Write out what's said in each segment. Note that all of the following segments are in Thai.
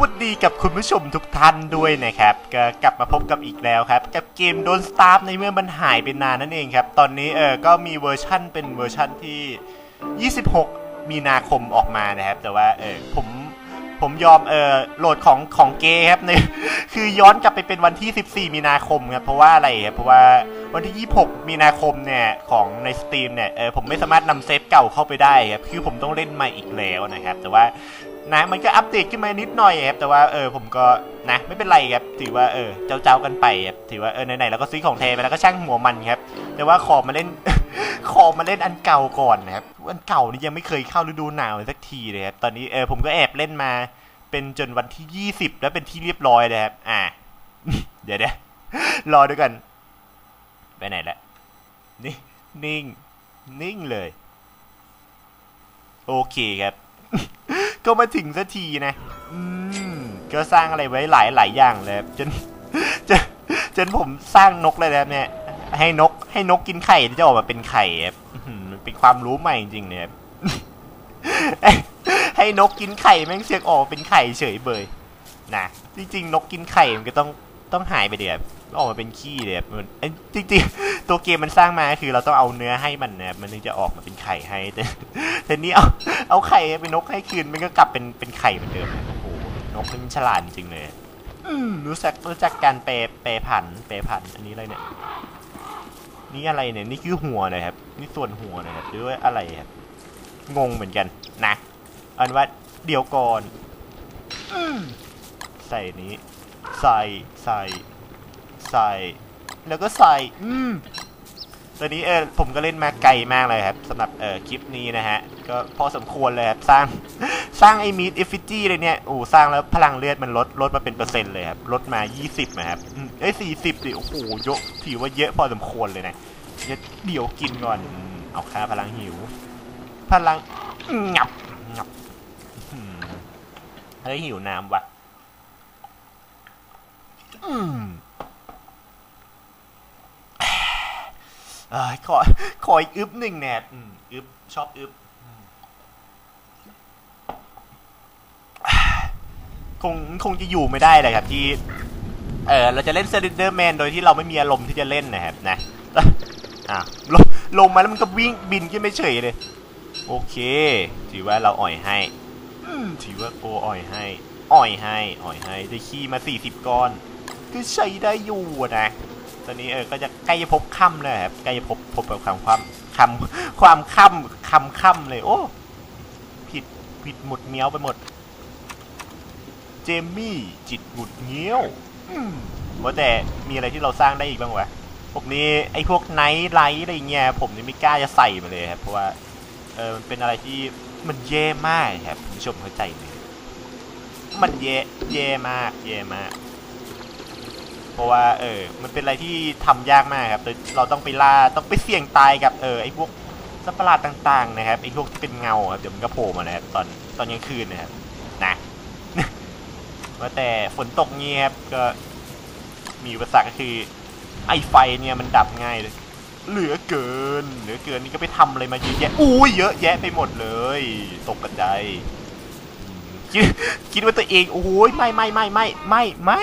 วัสดีกับคุณผู้ชมทุกท่านด้วยนะครับก็กลับมาพบกับอีกแล้วครับ กับเกมโดนสตาร์ในเมื่อมันหายไปนานนั่นเองครับ ตอนนี้เออก็มีเวอร์ชั่นเป็นเวอร์ชั่นที่ 26 มีนาคมออกมานะครับ แต่ว่าเออผม ผมยอมเออโหลดของของเกย์ครับในคือย้อนกลับไปเป็นวันที่ 14 มีนาคมครับเพราะว่าอะไรครับเพราะว่าวันที่ 26 มีนาคมเนี่ยของในสตรีมเนี่ยเออผมไม่สามารถนำเซฟเก่าเข้าไปได้ครับคือผมต้องเล่นใหม่อีกแล้วนะครับ แต่ว่า นะมันก็อัปเดตขึ้นมานิดหน่อยครับแต่ว่าเออผมก็นะไม่เป็นไรครับถือว่าเออเจ้าเจ้าๆกันไปครับถือว่าเออไหนๆเราก็ซื้อของแท้ไปแล้วก็ช่างหัวมันครับ แต่ว่าขอมาเล่นขอมาเล่นอันเก่าก่อนนะครับอันเก่านี่ยังไม่เคยเข้าฤดูหนาวเลยสักทีเลยครับตอนนี้เออผมก็แอบเล่นมา เป็นจนวันที่20แล้วเป็นที่เรียบร้อยเลยครับอ่าเดี๋ยวเดี๋ยวรอด้วยกัน ไปไหนละนี่นิ่ง นิ่งเลย โอเคครับ ก็มาถึงสักทีนะ อืม ก็สร้างอะไรไว้หลายหลายอย่างเลยจนจนจนผมสร้างนกเลยนะเนี่ย ให้นกให้นกกินไข่ที่จะออกมาเป็นไข่ครับมันเป็นความรู้ใหม่จริงๆเนี่ยครับให้นกกินไข่แม่งเสียกออกมาเป็นไข่เฉยเบยนะจริงๆ นกกินไข่มันก็ต้อง ต้องหายไปเดี๋ยวออกมาเป็นขี้เลยครับมันจริงๆ ตัวเกมมันสร้างมาคือเราต้องเอาเนื้อให้มันนะมันถึงจะออกมาเป็นไข่ให้แต่แต่นี้เอาเอาไข่เป็นนกให้คืนมันก็กลับเป็นเป็นไข่เหมือนเดิมโอ้โหนกมันฉลาดจริงเลยรู้จักรู้จักการแปรแปรผันแปรผันอันนี้อะไรเนี่ยนี่อะไรเนี่ยนี่คือหัวนะครับนี่ส่วนหัวนะครับหรือว่าอะไรครับงงเหมือนกันนะอันว่าเดี๋ยวก่อนใส่นี้ ใส่ใส่ใส่แล้วก็ใส่อืมตอนนี้เออผมก็เล่นมาไกลมากเลยครับสำหรับเออคลิปนี้นะฮะ ก็พอสมควรเลยครับ สร้างสร้างไอ้มีดเอฟฟิจี้เลยเนี่ยโอ้สร้างแล้วพลังเลือดมันลดลดมาเป็นเปอร์เซ็นต์เลยครับ ลดมา 20นะครับเอ้ยสี่สิบดิโอ้โหเยอะถือว่าเยอะพอสมควรเลยนะเดี๋ยวเดี๋ยวกินก่อนเอาค่าพลังหิว พลังงับงับอืมเฮ้ยหิวน้ำวะ ขอขออีกอึบหนึ่งแนบอืมอึบชอบอึบคงคงจะอยู่ไม่ได้เลยครับที่ เออเราจะเล่นเซนเดอร์แมนโดยที่เราไม่มีอารมณ์ที่จะเล่นนะครับนะอะลงลงมาแล้วมันก็วิ่งบินขึ้นไม่เฉยเลย โอเค ถือว่าเราอ่อยให้ถือว่าโกอ่อยให้ อ่อยให้ อ่อยให้ ได้ขี้มาสี่สิบก้อน คือใช้ได้อยู่นะ ตอนนี้เออก็จะใกล้จะพบค่ำเลยครับใกล้จะพบพบกับความความคำความค่ำคำค่ำเลย โอ้ผิดผิดหมดเงี้ยวไปหมด เจมมี่จิตหมุดเงี้ยวว่าแต่มีอะไรที่เราสร้างได้อีกบ้างวะพวกนี้ไอ้พวกไนท์ไลท์อะไรเงี้ยผมนี่ไม่กล้าจะใส่มาเลยครับเพราะว่าเออมันเป็นอะไรที่มันแย่มากครับคุณผู้ชมเข้าใจไหมมันแย่แย่มากแย่มาก เพราะว่าเออมันเป็นอะไรที่ทำยากมากครับเราต้องไปล่าต้องไปเสี่ยงตายกับเออไอ้พวกสัตว์ประหลาดต่าง ๆ นะครับไอ้พวกที่เป็นเงาครับเดี๋ยวมันก็โผล่มานะครับตอนตอนกลางคืนนะครับนะว่าแต่ฝนตกเงี้ยครับก็มีอุปสรรคก็คือ ไอ้ไฟเนี่ยมันดับง่ายเลยเหลือเกิน เหลือเกินนี่ก็ไปทำอะไรมาเยอะแยะอุ้ยเยอะแยะไปหมดเลยตกกระจายคิดคิดว่าตัวเองโอ้ยไม่ไม่ไม่ไม่ไม่ไม่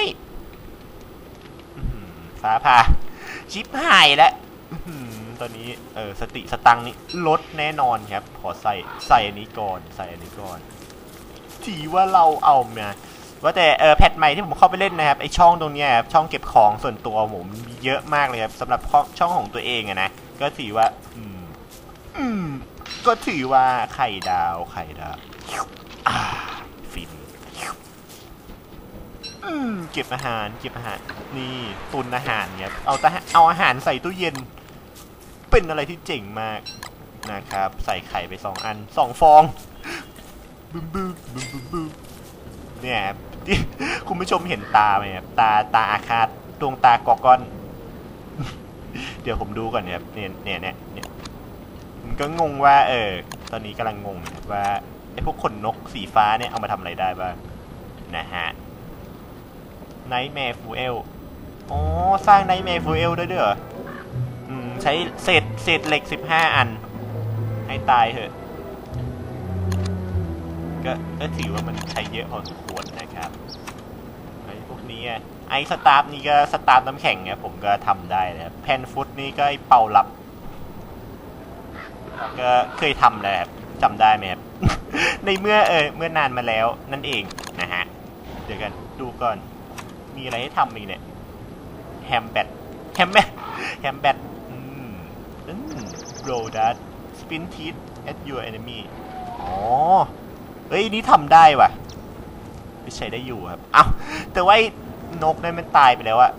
ฟ้าผ่าชิปหายแล้วตอนนี้เออสติสตังนี้ลดแน่นอนครับ ขอใส่ใส่อันนี้ก่อนใส่อันนี้ก่อนถือว่าเราเอามาว่าแต่เออแพทใหม่ที่ผมเข้าไปเล่นนะครับไอช่องตรงนี้ครับช่องเก็บของส่วนตัวผมมีเยอะมากเลยครับสำหรับช่องของตัวเองอะนะก็ถือว่า อืม อืม ก็ถือว่าไข่ดาวไข่ดาวอ่า เก็บอาหารเก็บอาหารนี่ตุนอาหารเนี่ยเอาต่เอาอาหารใส่ตู้เย็น เป็นอะไรที่เจ๋งมากนะครับ ใส่ไข่ไปสองอันสองฟองบึ้มบึ้มบึ้มบึ้มบึ้มเนี่ยที่คุณผู้ชมเห็นตาไหมครับตาตาอาฆาตดวงตากอกอน เดี๋ยวผมดูก่อนเนี่ยเนี่ยเนี่ยเนี่ยเนี่ยผมก็งงว่าเออตอนนี้กำลังงงว่าไอ้พวกขนนกสีฟ้าเนี่ยเอามาทำอะไรได้บ้างนะฮะ Nightmare Fuel อ๋อ สร้างไนท์แมร์ฟูเอลได้ด้วยเด้ออืม ใช้เศษเศษเหล็ก15อัน ให้ตายเถอะ ก็ก็ถือว่ามันใช้เยอะพอสมควรนะครับ ไอ้พวกนี้ไอ้สตาร์ฟนี่ก็สตาร์ฟน้ำแข็งเนี่ยผมก็ทำได้นะครับแพนฟุตนี่ก็ไอ้เป่าหลับ ก็เคยทำแล้วครับจำได้ไหมครับ ในเมื่อเออเมื่อนานมาแล้วนั่นเองนะฮะ เดี๋ยวกันดูก่อน มีอะไรให้ทำอีกเนี่ย แฮมแบทแฮมแบทแฮมแบทอืมอืม roll that spin teeth at your enemy อ๋อ เฮ้ย นี่ทำได้ว่ะไม่ใช้ได้อยู่ครับเอ้าแต่ว่าไอ้นกนั่นมันตายไปแล้วอะ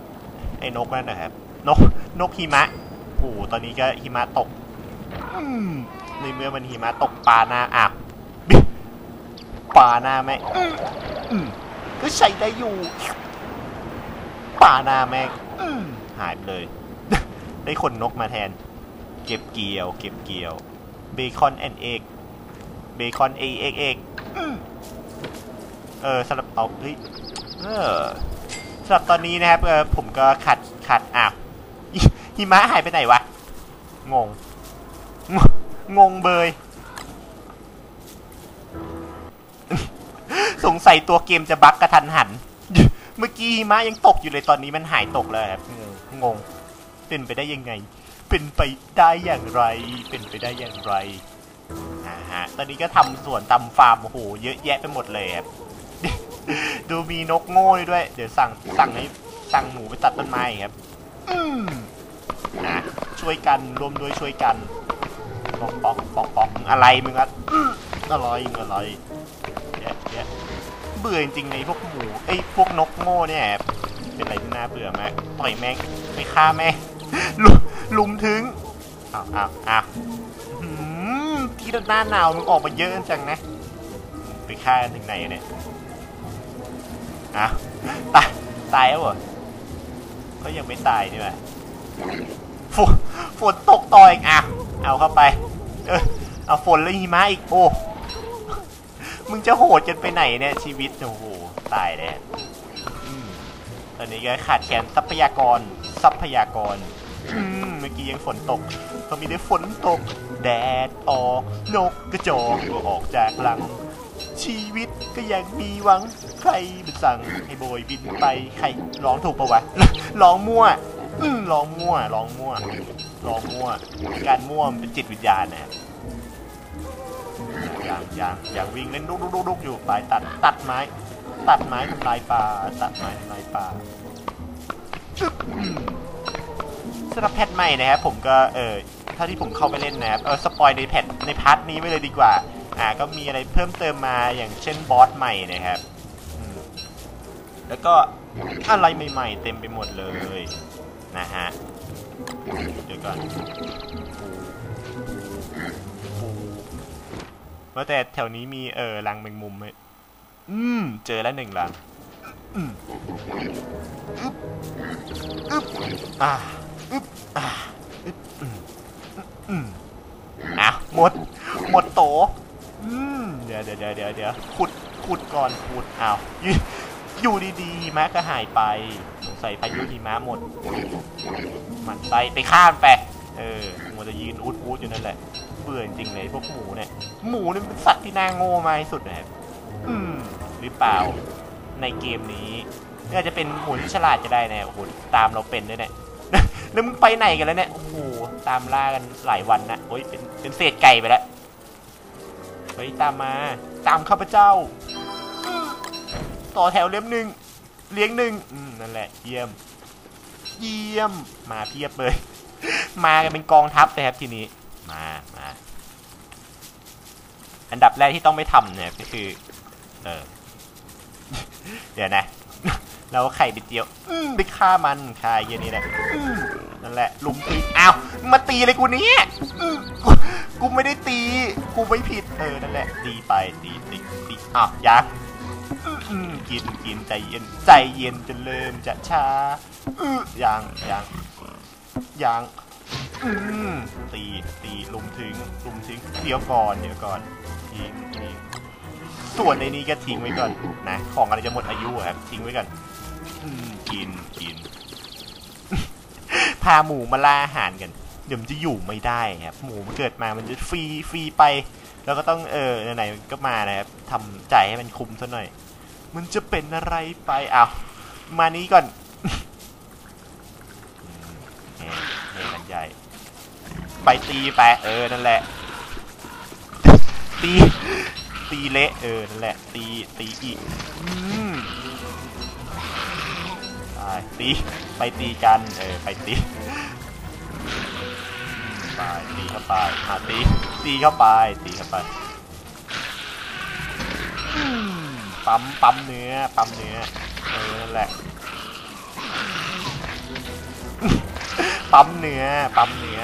ไอ้นกนั่นนะครับ นก นกหิมะโอ้โหตอนนี้ก็หิมะตกอืมในเมื่อมันหิมะตกปลาหน้าอะบิปลาหน้าแม่งอืมอืมก็ใช้ได้อยู่ ปลาหน้าแม่งอืมหายไปเลย ได้ขนนกมาแทน เก็บเกี่ยว เก็บเกี่ยว เบคอนแอนเอ็กเบคอนเอเอ็กเอ็กเออสำหรับเอาเฮ้ยเออสำหรับตอนนี้นะครับเออผมก็ขัดขัดอ้าวหิหิมะหายไปไหนวะงงง งงเบย สงสัยตัวเกมจะบั๊กกระทันหัน เมื่อกี้หิมะยังตกอยู่เลยตอนนี้มันหายตกแล้วครับงง เป็นไปได้ยังไง เป็นไปได้อย่างไร เป็นไปได้อย่างไรอ่าฮะตอนนี้ก็ทำสวนทำฟาร์มโอ้โหเยอะแยะไปหมดเลยครับดูมีนกโง่ด้วย เดี๋ยวสั่งสั่งให้สั่งหมูไปตัดต้นไม้ครับ อืมนะช่วยกันรวมด้วยช่วยกันปอกปอกปอกปอกอะไรมึงอะอื้ออะไรมึงอะไรแยะแยะ เบื่อจริงๆในพวกหมูไอ้พวกนกโง่เนี่ยเป็นอะไรที่น่าเบื่อมากปล่อยแม่งไม่ฆ่าแม่งลุมลุมถึงอ้าวอ้าวอ้าวที่หน้าหนาวมึงออกมาเยอะจังนะ ไปฆ่าถึงไหนเนี่ยอ้าวตายตายแล้วเหรอก็ยังไม่ตายนี่แหละฝนฝนตกต่ออีกอะเอาเข้าไป เออเอาฝนแล้วหิมะอีกโอ้ มึงจะโหดจนไปไหนเนี่ยชีวิตโอ้โหตายแล้วอืมตอนนี้ก็ขาดแคลนทรัพยากรทรัพยากรเมื่อกี้ยังฝนตกพอมีได้ฝนตก แดดออกนกกระจอกก็ออกจากหลัง ชีวิตก็ยังมีหวังใครมันสั่งให้โบยบินไปใครร้องถูกปะวะร้องมั่วร้องมั่วร้องมั่วร้องมั่ว การมั่วเป็นจิตวิญญาณนะครับ ย่างอย่างอย่างวิ่งเล่นดุกดุกดุกดุกอยู่ไปตัดตัดไม้ ตัดไม้ทำลายป่า ตัดไม้ทำลายป่าสำหรับแพทใหม่นะครับผมก็เออถ้าที่ผมเข้าไปเล่นนะครับเออสปอยในแพทในพาร์ทนี้ไว้เลยดีกว่า อ่า ก็มีอะไรเพิ่มเติมมาอย่างเช่นบอสใหม่นะครับแล้วก็อะไรใหม่ๆเต็มไปหมดเลยนะฮะเดี๋ยวก่อน ว่าแต่แถวนี้มีเออรังแมงมุมไหมอืม เจอแล้วหนึ่งรังอืมอึ๊บอึ๊บอ่าอึ๊บอ่าอึ๊บอืมอืมอะหมด หมดโตอืมเดี๋ยวเดี๋ยวเดี๋ยวเดี๋ยวเดี๋ยวขุดขุดก่อนขุดอ้าวอยู่ดีๆหิมะก็หายไปสงสัยพายุหิมะหมด มันไปไปข้ามไป เออมัวจะยืนอุดอุดอยู่นั่นแหละ เบื่อจริงๆเลยพวกหมูเนี่ย หมูนี่เป็นสัตว์ที่น่าโง่มากที่สุดนะครับอืมหรือเปล่าในเกมนี้น่าจะเป็นหมูที่ฉลาดจะได้น่โอ้โหตามเราเป็นด้วยเนี่ยแล้วมึงไปไหนกันแล้วเนี่ยโอ้โหตามล่ากันหลายวันนะโอ้ยเป็นเป็นเศษไก่ไปแล้วเฮ้ยตามมาตามข้าพเจ้า ต่อแถวเลี้ยมหนึ่งเลี้ยงหนึ่งอืมนั่นแหละเยี่ยม เยี่ยมมาเพียบเลย มากันเป็นกองทัพเลยครับทีนี้ มามาอันดับแรกที่ต้องไม่ทำเนี่ยก็คือ เออเดี๋ยวนะ เราไข่ไปเจียว อืมไปฆ่ามันฆ่าไอ้เหี้ยนี่แหละนั่นแหละ ลุมตีอ้าวมาตีเลยกูเนี้ยกูไม่ได้ตี กูไม่ผิด เออ นั่นแหละ ตีไป ตีตีตีอ้าวยังอือกินกินใจเย็น ใจเย็นจะเริ่มจะช้า อือยังยังยัง ตีตีลุมถึงลุมถึงเดี๋ยวก่อนเดี๋ยวก่อนทิ้งทิ้งส่วนในนี้ก็ทิ้งไว้ก่อนนะ ของอะไรจะหมดอายุครับทิ้งไว้ก่อนอืมกินกิน พาหมูมาล่าอาหารกัน เดี๋ยวมันจะอยู่ไม่ได้ครับหมูมันเกิดมามันจะฟรีฟรีไป แล้วก็ต้องเออไหนๆก็มานะครับทำใจให้มันคุ้มซะหน่อย มันจะเป็นอะไรไปอ้าวมานี้ก่อน เฮ้เฮ้กันใหญ่ ไปตีไปเออนั่นแหละ ตีตีเละเออนั่นแหละ ตีตีอีกไปตีไปตีกันเออไปตีไปตีเข้าไปอะตีตีเข้าไปตีเข้าไปปั๊มปั๊มเนื้อปั๊มเนื้อเออนั่นแหละปั๊มเนื้อปั๊มเนื้อ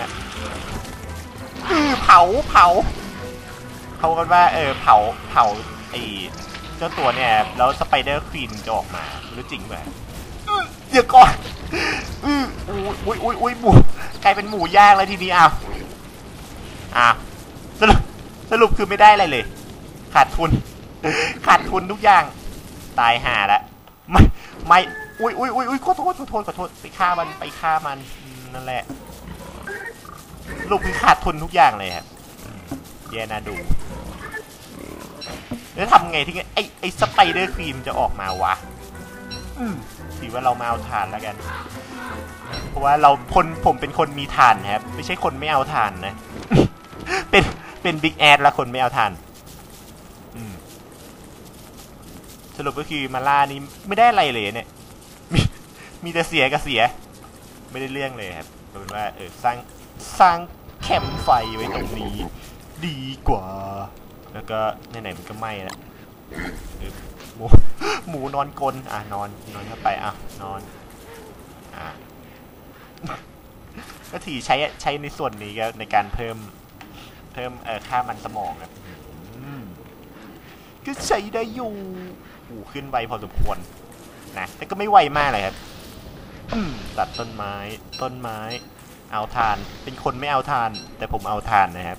เผาเผาเขากันว่าเออเผาเผาไอเจ้าตัวเนี่ยแล้วสไปเดอร์ควีนจะออกมารู้จริงไหมเดี๋ยวก่อนอืออุ้ยอุ้ยอุ้ยหมูกลายเป็นหมูย่างแล้วทีนี้อ้าวอ้าวสรุปสรุปคือไม่ได้อะไรเลย ขาดทุน ขาดทุนทุกอย่าง ตายห่าละไม่ไม่อุ้ยอุ้ยอุ้ยอุ้ยขอโทษขอโทษขอโทษไปฆ่ามันไปฆ่ามันนั่นแหละ ลูกคือขาดทุนทุกอย่างเลยครับอืมแย่น่าดู แล้วทำไงที่ไอไอสไปเดอร์ครีมจะออกมาวะอืมถือว่าเรามาเอาทานแล้วกัน เพราะว่าเราคนผมเป็นคนมีทานครับ ไม่ใช่คนไม่เอาทานนะ เป็นเป็นบิ๊กแอดแล้วคนไม่เอาทานอืมสรุปก็คือมาล่านี้ไม่ได้อะไรเลยเนี่ย มีมีแต่เสียกับเสีย ไม่ได้เรื่องเลยครับเอาเป็นว่าเออสร้าง สร้างแคมป์ไฟไว้ตรงนี้ ดีกว่า แล้วก็ไหนๆมันก็ไหม้แล้วเออหมูหมูนอนกลนอะนอนนอนเข้าไปอะนอนอะก็ถือใช้ใช้ในส่วนนี้ก็ในการเพิ่มเพิ่มเอ่อค่ามันสมองครับอืมก็ใช้ได้อยู่โอ้ขึ้นไวพอสมควรนะแต่ก็ไม่ไวมากเลยครับตัดต้นไม้ต้นไม้ เอาทาน เป็นคนไม่เอาทาน แต่ผมเอาทานนะครับ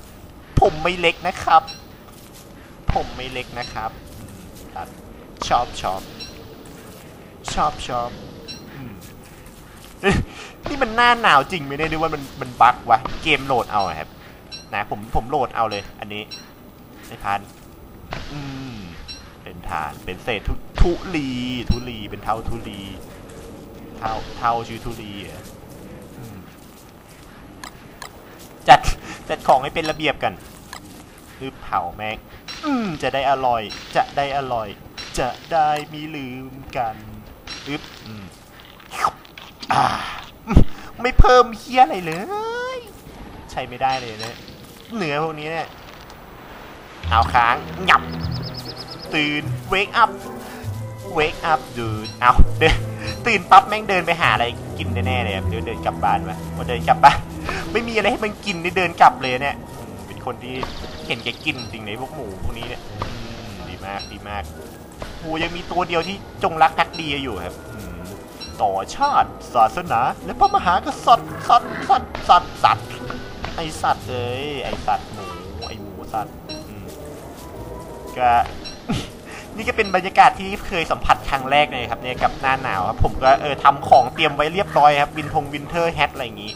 ผมไม่เล็กนะครับ ผมไม่เล็กนะครับตัดชอบชอบชอบชอบนี่มันหน้าหนาวจริงไหมเนี่ยหรือว่ามันมันบั๊กวะเกมโหลดเอาครับ นะผมผมโหลดเอาเลย อันนี้ไอ้พันอืมเป็นฐาน เป็นเศษทุทุลี ทุลีเป็นเท่าทุลี เท่าเท่าชื่อทุลีออืมจัด จัดของให้เป็นระเบียบกันคือเผาแม็กอืมจะได้อร่อย จะได้อร่อย จะได้มีลืมกันอึ๊บอืมอ่าไม่เพิ่มเฮี้ยอะไรเลย ใช้ไม่ได้เลยเนี่ยเนื้อพวกนี้เนี่ยเอาค้างงับ ตื่น wake up wake up ดูเอาเดินตื่นปั๊บแม่งเดินไปหาอะไรกินแน่ๆเลยเดี๋ยวเดินกลับบ้านวะว่าเดินกลับบ้าน ไม่มีอะไรให้มันกินได้เดินกลับเลยเนี่ยเป็นคนที่เห็นแกกินจริงเลยพวกหมูพวกนี้เนี่ยดีมากดีมากโหยังมีตัวเดียวที่จงรักภักดีอยู่ครับต่อชาติศาสนา และพระมหากษัตริย์สัตว์สัตว์สัตว์สัตว์ไอสัตว์เอ้ยไอสัตว์หมูไอหมูสัตว์ก็ นี่ก็เป็นบรรยากาศที่เคยสัมผัสครั้งแรกเลยครับเนี่ยกับหน้าหนาวครับผมก็เออทำของเตรียมไว้เรียบร้อยครับวินทงวินเทอร์แฮทอะไรอย่างนี้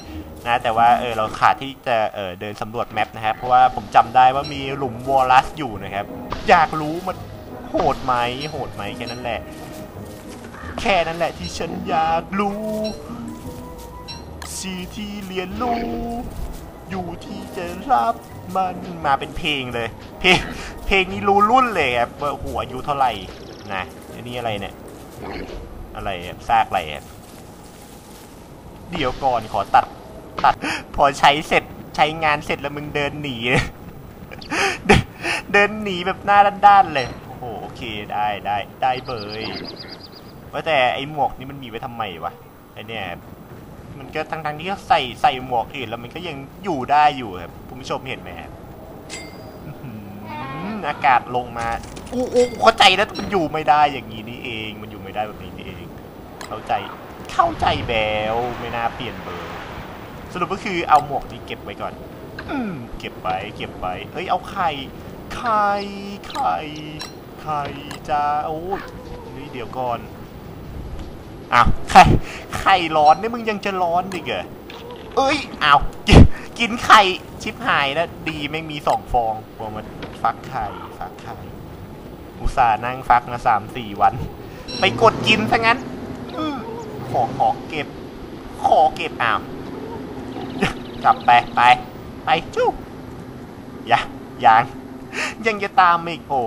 นะแต่ว่าเออเราขาดที่จะเออเดินสำรวจแมปนะครับเพราะว่าผมจำได้ว่ามีหลุมวอลลัสอยู่นะครับ อยากรู้มันโหดไหมโหดไหมแค่นั้นแหละ แค่นั้นแหละที่ฉันอยากรู้สิ่งที่เรียนรู้อยู่ที่จะรับ มันมาเป็นเพลงเลย เพลงเพลงนี้รู้รุ่นเลยครับหัวอายุเท่าไหร่นะอันนี้อะไรเนี่ย อะไรซากอะไรเดี๋ยวก่อนขอตัดตัด พอใช้เสร็จใช้งานเสร็จแล้วมึงเดินหนีเดินเดินหนีแบบหน้าด้านๆเลยโอ้โหโอเคได้ได้ได้เบยว่าแต่ไอหมวกนี่มันมีไว้ทำไมวะไอเนี่ย มันก็ทั้งทั้งๆที่เขาใส่ใส่หมวกอื่นแล้วมันก็ยังอยู่ได้อยู่ครับคุณผู้ชมเห็นไหมครับอากาศลงมาอู้อู้เข้าใจแล้วมันอยู่ไม่ได้อย่างนี้นี่เอง มันอยู่ไม่ได้แบบนี้นี่เอง เข้าใจเข้าใจแบวไม่น่าเปลี่ยนเบอร์ สรุปก็คือเอาหมวกนี้เก็บไว้ก่อนอืมเก็บไปเก็บไปเอ้ยเอาไข่ไข่ไข่ไข่จ้าโอ้ยเฮ้ยเดี๋ยวก่อน อ้าวไข่ไข่ร้อนนี่มึงยังจะร้อนอีกเหรอเอ้ยอ้าวกินไข่ชิบหายแล้วดีไม่มีสองฟองกลัวมันฟักไข่ฟักไข่อุตส่าห์นั่งฟักมาสามสี่วัน ไปกดกินซะงั้นอขอขอเก็บ ขอเก็บอ้าวกลับไปไปไปจุ๊บอย่ายังยังจะตามมาอีกโอ้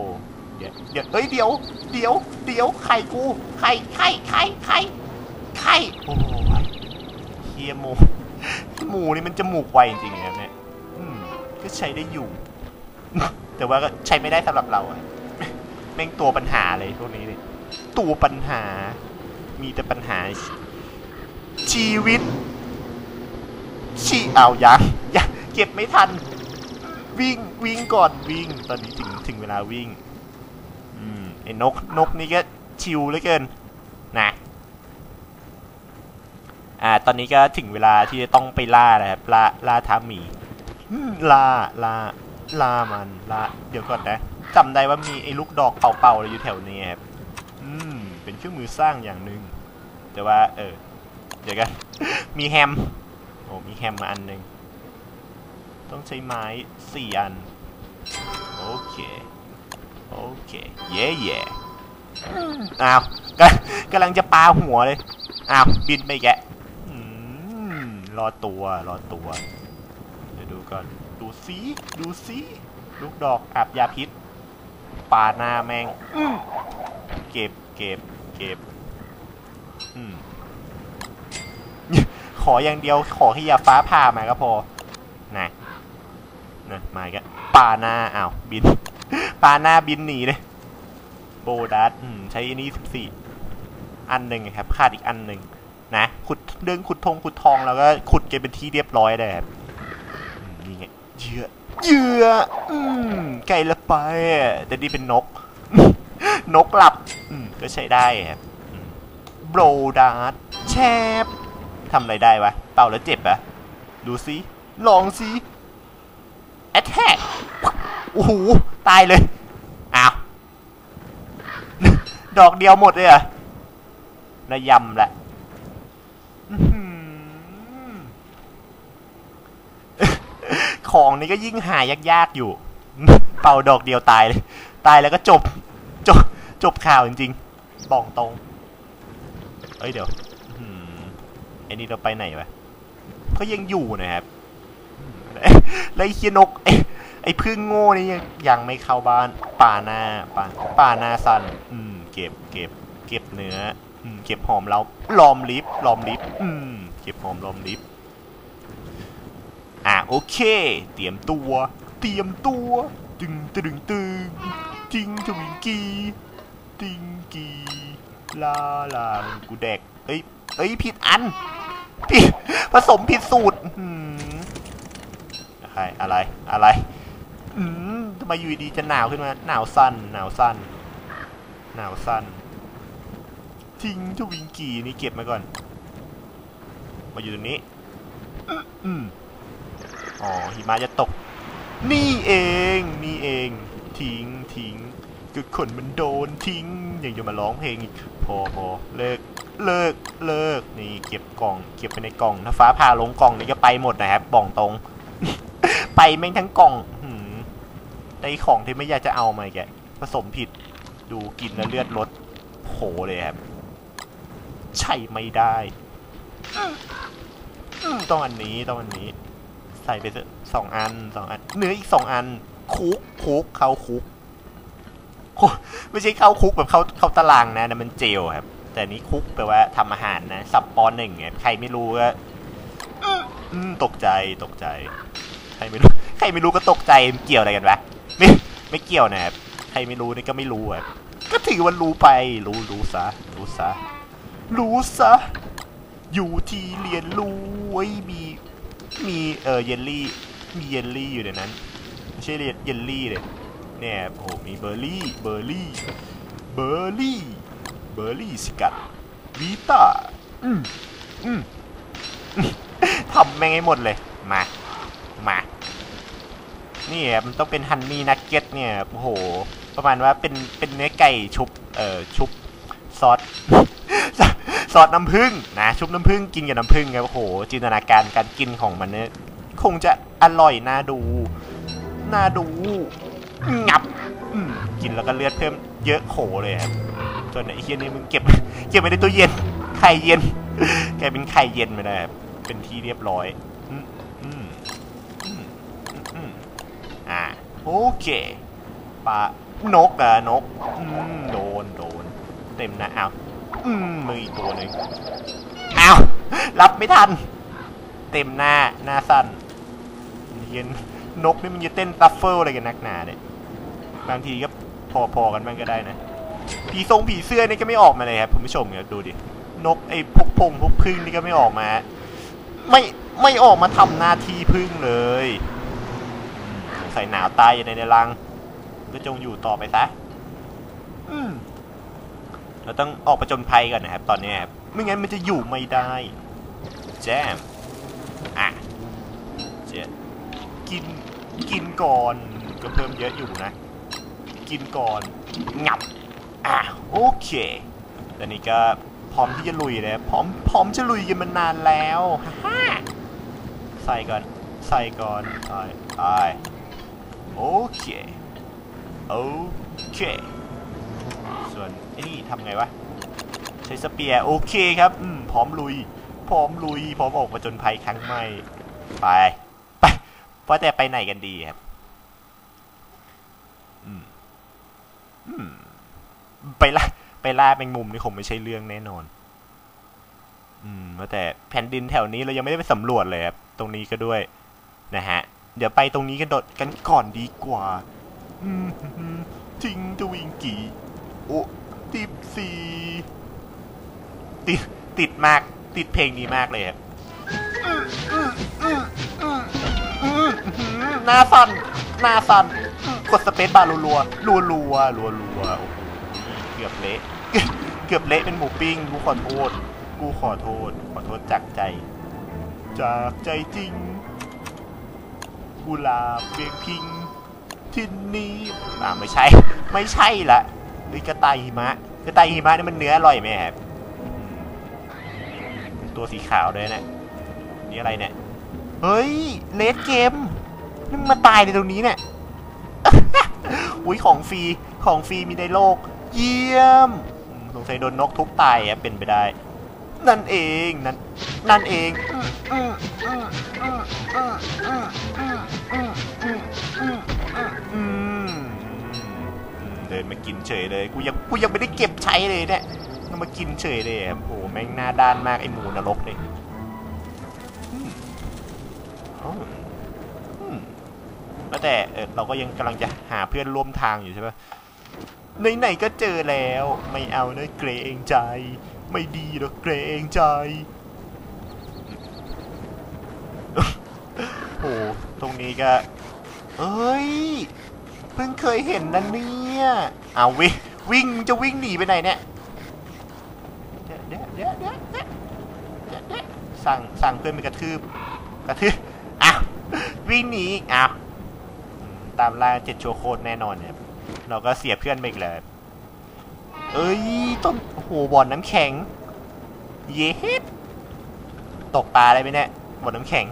เดี๋ยวเดี๋ยวเอ้ยเดี๋ยว เดี๋ยว เดี๋ยวไข่กูไข่ไข่ไข่ไข่ไข่โอ้ยเฮียหมูหมูนี่มันจมูกไวจริงๆนะครับเนี่ยก็ใช้ได้อยู่ แต่ว่าก็ใช้ไม่ได้สำหรับเราอะแม่งตัวปัญหาเลยพวกนี้เนี่ยตัวปัญหา มีแต่ปัญหา ชีวิต ชีเอายังยังเก็บไม่ทัน วิ่งวิ่งก่อนวิ่ง ตอนนี้ถึงถึงเวลาวิ่ง ไอ้นกนกนี่ก็ชิวเหลือเกินนะอ่าตอนนี้ก็ถึงเวลาที่จะต้องไปล่านะครับล่าล่าท้ามีล่าล่าล่ามันล่าเดี๋ยวก่อนนะจำได้ว่ามีไอ้ลูกดอกเป่าๆอะไรอยู่แถวนี้ครับอืมเป็นเครื่องมือสร้างอย่างหนึ่งแต่ว่า เออ เดี๋ยวกันมีแฮมโอ้มีแฮมมาอันหนึ่งต้องใช้ไม้สี่อัน โอเค โอเค เย่เย่อ้าวกำกำลังจะปาหัวเลย อ้าว บินไปแกะรอตัวรอตัว เดี๋ยวดูก่อน ดูซิดูซิลูกดอกอาบยาพิษปาหน้าแมงมเก็บเก็บเก็บอขออย่างเดียวขอให้ยาฟ้าผ่ามาก็พอนะนะมาอีกแล้วปาหน้าอ้าวบิน ปาหน้าบินหนีเลยโบดัสใช้อันนี้สิบสี่อันหนึ่งครับขาดอีกอันหนึ่งนะขุดเรื่องขุดทงขุดทองแล้วก็ขุดกันเป็นที่เรียบร้อยเลยครับนี่ไงเยื่อเยื่ออืมไก่ละไปแต่นี่เป็นนก นกหลับ อืมก็ใช้ได้ครับโบดัสแชปทำอะไรได้วะ เป่าแล้วเจ็บปะดูซิลองซิแอทแทก โอ้โหตายเลยอ้าวดอกเดียวหมดเลยเหรอระยำแหละของนี่ก็ยิ่งหายยากๆอยู่ เป่าดอกเดียวตายเลย ตายแล้วก็จบ จบ จบข่าวจริงๆบอกตรง เอ้ยเดี๋ยวไอ้นี่เราไปไหนวะก็ยังอยู่นะครับ แล้วไอ้เคียนก ไอ้พึ่งโง่นี่ยังยังไม่เข้าบ้าน ป่านาป่าป่านาสันอืม เก็บเก็บ เก็บเนื้อ อืม เก็บหอมเราลอมลิฟลอมลิฟอืม เก็บหอมลอมลิฟอะโอเค เตรียมตัว เตรียมตัวตึงตึงตึงจิงทวิงกีติงกีลาลากูแดกเอ้ยเอ้ยผิดอันผิดผสมผิดสูตรอื้อหืออะไรอะไรอะไร อืมทำไมอยู่ดีๆจะหนาวขึ้นมา หนาวสั้น หนาวสั้น หนาวสั้น ทิ้งทวิงกีนี่เก็บมาก่อน มาอยู่ตรงนี้อืมอืมอ๋อหิมะจะตก นี่เอง นี่เอง ทิ้งทิ้งก็คนมันโดนทิ้ง ยังจะมาร้องเพลงอีก พอพอเลิก เลิก เลิก นี่เก็บกล่อง เก็บไปในกล่อง ถ้าฟ้าผ่าลงกล่องนี่ก็ไปหมดนะครับบอกตรง ไปแม่งทั้งกล่องหืม ได้ของที่ไม่อยากจะเอามาแกผสมผิดดูกินแล้วเลือดลดโหเลยครับ ใช่ไม่ได้ ต้องอันนี้ต้องอันนี้ ใส่ไปสองอันสองอันเนื้ออีกสองอัน คุกคุกเข้าคุก ไม่ใช่เข้าคุกแบบเข้าเข้าตารางนะนะมันเจลครับ แต่นี้คุกแปลว่าทำอาหารนะ สับปอนหนึ่งไงใครไม่รู้ก็ตกใจตกใจ ใครไม่รู้ ใครไม่รู้ก็ตกใจเกี่ยวอะไรกันวะ ไม่ไม่เกี่ยวนะครับใครไม่รู้นี่ก็ไม่รู้อะก็ถือว่ารู้ไป รู้รู้ซะ รู้ซะ รู้ซะ อยู่ที่เรียนรู้ไว้มี มีเออเยลลี่ มีเยลลี่อยู่ในนั้น ไม่ใช่เรียนเยลลี่เลย เนี่ยโอ้โหมีเบอร์รี่ เบอร์รี่ เบอร์รี่ เบอร์รี่สกัดวีตาอืมอืมทำแม่งให้หมดเลย มา มา นี่ครับมันต้องเป็นฮันนี่นักเก็ตเนี่ยโอ้โห ประมาณว่าเป็นเป็นเนื้อไก่ชุบเอ่อชุบซอสซอสน้ำผึ้งนะชุบน้ำผึ้งกินกับน้ำผึ้งครับโอ้โห จินตนาการการกินของมันเนี่ยคงจะอร่อยน่าดูน่าดูงับกินแล้วก็เลือดเพิ่มเยอะโขเลยครับส่วนไอ้เฮียนี่มึงเก็บเก็บไว้ในตู้เย็นไข่เย็นแกลายเป็นไข่เย็นไปแล้เป็นที่เรียบร้อย อืมอืมอืมอืมอ่า โอเคปลานกอะนกอืมโดนโดน เต็มนะอ้าวอืมมืออีกตัวหนึ่งอ้าวรับไม่ทัน เต็มหน้าหน้าสั้นเย็นนกนี่มันจะเต้นตัฟเฟิลอะไรกันนักหนาเนี่ยบางทีก็พอๆกันบ้างก็ได้นะผีทรงผีเสื้อนี่ก็ไม่ออกมาเลยครับคุณผู้ชมเนี่ยดูดินกไอ้พวกพงพวกพึ่งนี่ก็ไม่ออกมา ไม่ไม่ออกมาทำหน้าที่พึ่งเลย อืมสงสัยหนาวตายอยู่ในในรังก็จงอยู่ต่อไปซะอืมเราต้องออกประจนภัยก่อนนะครับ ตอนนี้ครับไม่งั้นมันจะอยู่ไม่ได้ แจมอะเจ็ดกินกินก่อนก็เพิ่มเยอะอยู่นะ กินก่อนงับอะโอเคตอนนี้ก็พร้อมที่จะลุยเลยพร้อมพร้อมจะลุยกันมานานแล้วฮ่าใส่ก่อนใส่ก่อนใส่ไป โอเค โอเค ส่วนไอ้นี่ทำไงวะ ใช้สเปียร์ โอเคครับอืมพร้อมลุย พร้อมลุย พร้อมออกมาจนภัยครั้งใหม่ ไป ไปว่าแต่ไปไหนกันดีครับ อืม อืม ไปล่าไปล่าแมงมุมนี่คงไม่ใช่เรื่องแน่นอน อืมว่าแต่แผ่นดินแถวนี้เรายังไม่ได้ไปสำรวจเลยครับ ตรงนี้ก็ด้วย นะฮะ เดี๋ยวไปตรงนี้กันโดดกันก่อนดีกว่าทิ้งทวิงกีโอ้ติบสีติดติดมากติดเพลงนี้มากเลยครับหน้าสั่นหน้าสั่นกดสเปซบาร์รัวๆรัวรัวรัวโอ้โหเกือบเละเกือบเละเป็นหมูปิ้งกูขอโทษกูขอโทษ ขอโทษจากใจ จากใจจริง กุหลาบเบียงพิงที่นี่อ่าไม่ใช่ ไม่ใช่ละนี่กระต่ายหิมะกระต่ายหิมะนี่มันเนื้ออร่อยไหมครับตัวสีขาวด้วยเนะี่ยนี่อะไรเนี่ย เฮ้ยเลดเกมนี่มาตายในตรงนี้เนี่ยอุ้ยของฟรีของฟรีมีในโลก เยี่ยม สงสัยโดนนกทุบตายอะเป็นไปได้ นั่นเองนั่นนั่นเองเดินมากินเฉยเลยกูยังกูยังไม่ได้เก็บใช้เลยเนี่ยมันมากินเฉยเลยครัโอ้แม่งหน้าด้านมากไอหมูนรกเลยแล้วแต่เออเราก็ยังกำลังจะหาเพื่อนร่วมทางอยู่ใช่ปะไหนๆก็เจอแล้ว ไม่เอาเนะเกรงใจ ไม่ดีหรอกเกรงใจ โอ้ตรงนี้ก็เอ้ย เพิ่งเคยเห็นนะเนี่ยเอาวิวิ่งจะวิ่งหนีไปไหนเนี่ยเดี๋ยวเดี๋ยวเดี๋ยวเดี๋ยวเดี๋ยวสั่งสั่งเพื่อนไปกระทืบกระทืบอ้าววิ่งหนีอ้าวตามล่าเจ็ดโชว์โคตรแน่นอนเนี่ยเราก็เสียเพื่อนไปอีกแล้ว เอ้ย ต้นโอ้โหบ่อนน้ำแข็ง เย็ดตกปลาอะไรไหมเนี่ยบ่อนน้ำแข็ง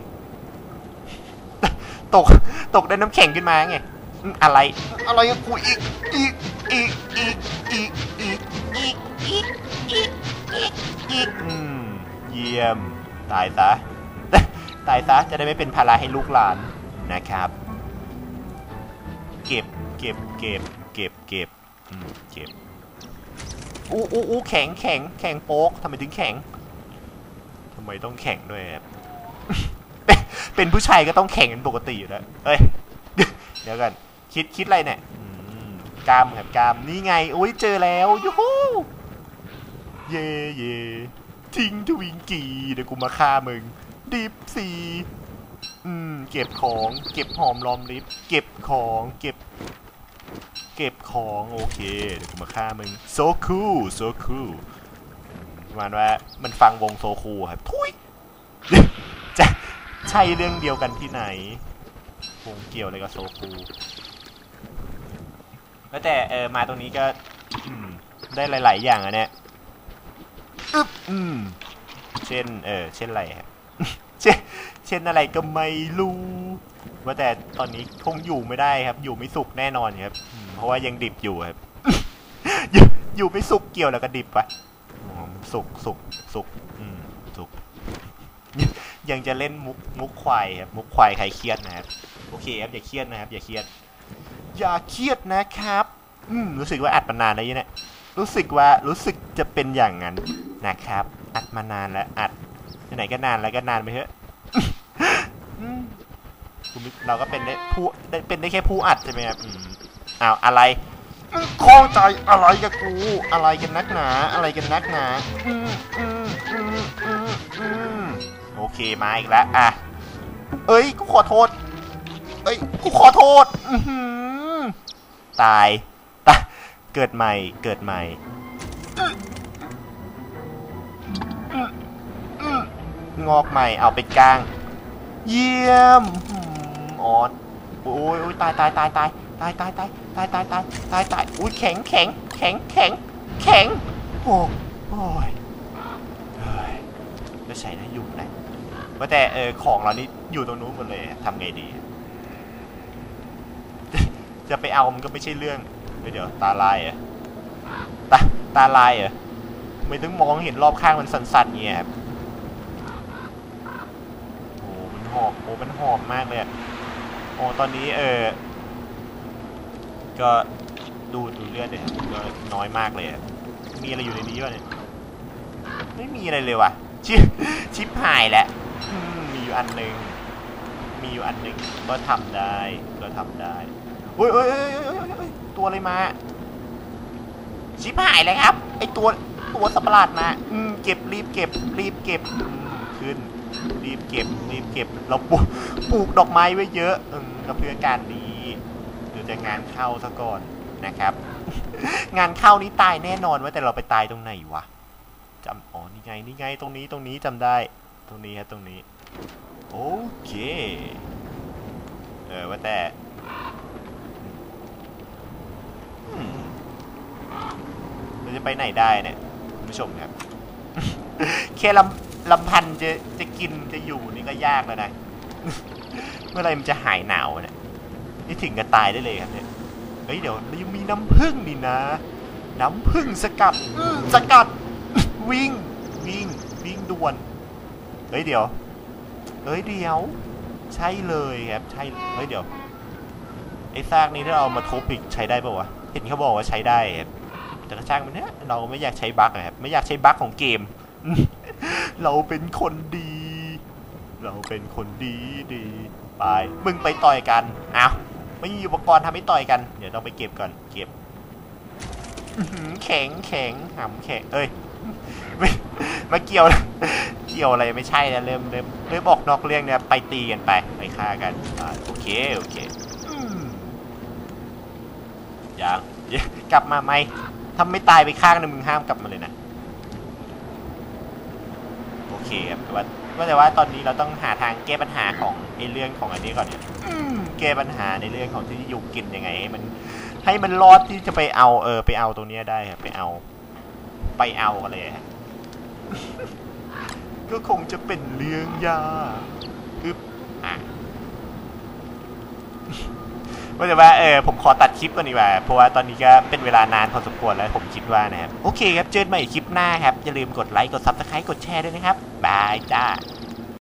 ตกตกได้น้ำแข็งขึ้นมาไงอะไรอะไรกับกูอีกอีกอีกอีกอีกอีกอีกอีกอีกอีกอีกอืมเยี่ยม ตายซะตายซะจะได้ไม่เป็นภาระให้ลูกหลานนะครับ เก็บเก็บเก็บเก็บเก็บอืมเก็บ อู้อู้อู้แข็งแข็งแข็งโป๊กทำไมถึงแข็งทำไมต้องแข็งด้วยครับเป็นเป็นผู้ชายก็ต้องแข็งเป็นปกติอยู่แล้วเอ้ย เดี๋ยวกันคิดคิดอะไรเนี่ยอืมกล้ามครับกล้ามนี่ไงอุ้ยเจอแล้วยูฮูเย่เย่ทิ้งทวิงกีเดี๋ยวกูมาฆ่ามึง ดิฟซีอืมเก็บของ เก็บหอมรอมริบเก็บของ เก็บ เก็บของโอเคเดี๋ยวกูมาฆ่ามึง so cool so cool ประมาณว่ามันฟังวงโซคูครับทุยจะใช่เรื่องเดียวกันที่ไหน วงเกี่ยวอะไรกับโซคูแล้วแต่เออมาตรงนี้ก็ได้หลาย ๆ อย่างอะเนี่ยอึบอืมเช่นเออเช่นอะไรครับเช่นเช่นอะไรก็ไม่รู้ว่าแต่ตอนนี้คงอยู่ไม่ได้ครับ อยู่ไม่สุกแน่นอนครับ เพราะว่ายังดิบอยู่ครับอยู่อยู่ไม่สุกเกี่ยวแล้วก็ดิบปะสุกสุกสุกอืมสุกยังจะเล่นมุกมุกควายครับมุกควายใครเครียดนะครับโอเคครับอย่าเครียดนะครับ อย่าเครียด อย่าเครียดนะครับ อืมรู้สึกว่าอัดมานานแล้วเนี่ยรู้สึกว่ารู้สึกจะเป็นอย่างนั้นนะครับ อัดมานานแล้วอัดไหนก็นานแล้วก็นานไปเถอะเราก็เป็นได้ผู้ได้เป็นได้แค่ผู้อัดใช่ไหมครับ อืมอ้าวอะไรอืมข้องใจอะไรกับกูอะไรกันนักหนา อะไรกันนักหนาอืมอืมอืมอืมอืมโอเคมาอีกแล้วอะเอ้ยกูขอโทษ เอ้ยกูขอโทษอือหือตายตายเกิดใหม่เกิดใหม่งอกใหม่เอาเป็นกลาง เยี่ยมอืมออน โอ้ยโอ้ยตายตายตายตายตายตายตายตายตายตายตายตายอุ้ยแข็งแข็งแข็งแข็งแข็งโอ้โอ้ยเฮ้ยจะใช้นะอยู่ไหนว่าแต่เออของเรานี่อยู่ตรงนู้นหมดเลยทำไงดี จะไปเอามันก็ไม่ใช่เรื่องเฮ้ยเดี๋ยวตาลายเหรอตาตาลายเหรอไม่ต้องมองเห็นรอบข้างมันสั่นๆเงี้ยครับโอ้มันหอบโอ้มันหอบมากเลยอะ โอ้ตอนนี้เออก็ดูดูเลือดเลยครับก็น้อยมากเลยมีอะไรอยู่ในนี้วะเนี่ยไม่มีอะไรเลยว่ะ ชิปชิปหายแล้วมีอยู่อันหนึ่งมีอยู่อันหนึ่งก็ทำได้ก็ทำได้เฮ้ยเฮ้ยเฮ้ยเฮ้ยเฮ้ยเฮ้ยตัวอะไรมา ชิปหายเลยครับไอตัวตัวสัตว์ประหลาดมา อืมเก็บรีบเก็บรีบเก็บขึ้น รีบเก็บรีบเก็บเราปลูกปลูกดอกไม้ไว้เยอะอืมก็เพื่อการนี้เดี๋ยวจะงานเข้าซะก่อนนะครับ งานเข้านี้ตายแน่นอนว่าแต่เราไปตายตรงไหนวะจำอ๋อนี่ไงนี่ไงตรงนี้ตรงนี้จำได้ ตรงนี้ครับตรงนี้โอเคเออว่าแต่เราจะไปไหนได้เนี่ยคุณผู้ชมครับ แค่ลำ ลำพันจะจะกินจะอยู่นี่ก็ยากแล้วนะ เมื่อไรมันจะหายหนาวเนี่ยนี่ถึงกับตายได้เลยครับเนี่ยเฮ้ยเดี๋ยวเรายังมีน้ำผึ้งนี่นะ น้ำผึ้งสกัดสกัด วิ่ง วิ่ง วิ่งด่วน เฮ้ยเดี๋ยว เฮ้ยเดี๋ยว ใช่เลยครับ ใช่ เฮ้ยเดี๋ยว ไอ้ซากนี้ถ้าเอามาทุบอีกใช้ได้ปะวะ เห็นเขาบอกว่าใช้ได้แต่ก็ช่างมันเนี่ยเราไม่อยากใช้บั๊กอะครับ ไม่อยากใช้บั๊กของเกม เราเป็นคนดี เราเป็นคนดีดีไป มึงไปต่อยกันอ้าวไม่มีอุปกรณ์ทำให้ต่อยกัน เดี๋ยวต้องไปเก็บก่อน เก็บแข็งแข็งหำแข็ง เอ้ยไม่มาเกี่ยว เกี่ยวอะไรไม่ใช่นะเริ่มเริ่มเริ่มออกนอกเรื่องเนี่ยไปตีกันไป ไปฆ่ากันโอเค โอเคอยังยังกลับมาไหมถ้าไม่ตายไปข้างนึงมึงห้ามกลับมาเลยนะ เคครับแต่ว่าว่าแต่ว่าตอนนี้เราต้องหาทางแก้ปัญหาของไอ้เรื่องของอันนี้ก่อนเนี่ยแก้ปัญหาในเรื่องของที่ยุกินยังไงให้มัน ให้มันรอดที่จะไปเอาเออไปเอาตรงเนี้ยได้ครับไปเอา ไปเอากันเลยฮะก็คงจะเป็นเรื่องยากคืออะ ว่าแต่ว่าเออผมขอตัดคลิปก่อนดีกว่าเพราะว่าตอนนี้ก็เป็นเวลานานพอสมควรแล้วผมคิดว่านะครับโอเคครับเจอกันใหม่คลิปหน้าครับอย่าลืมกดไลค์กดซับสไครต์กดแชร์ด้วยนะครับบายจ้า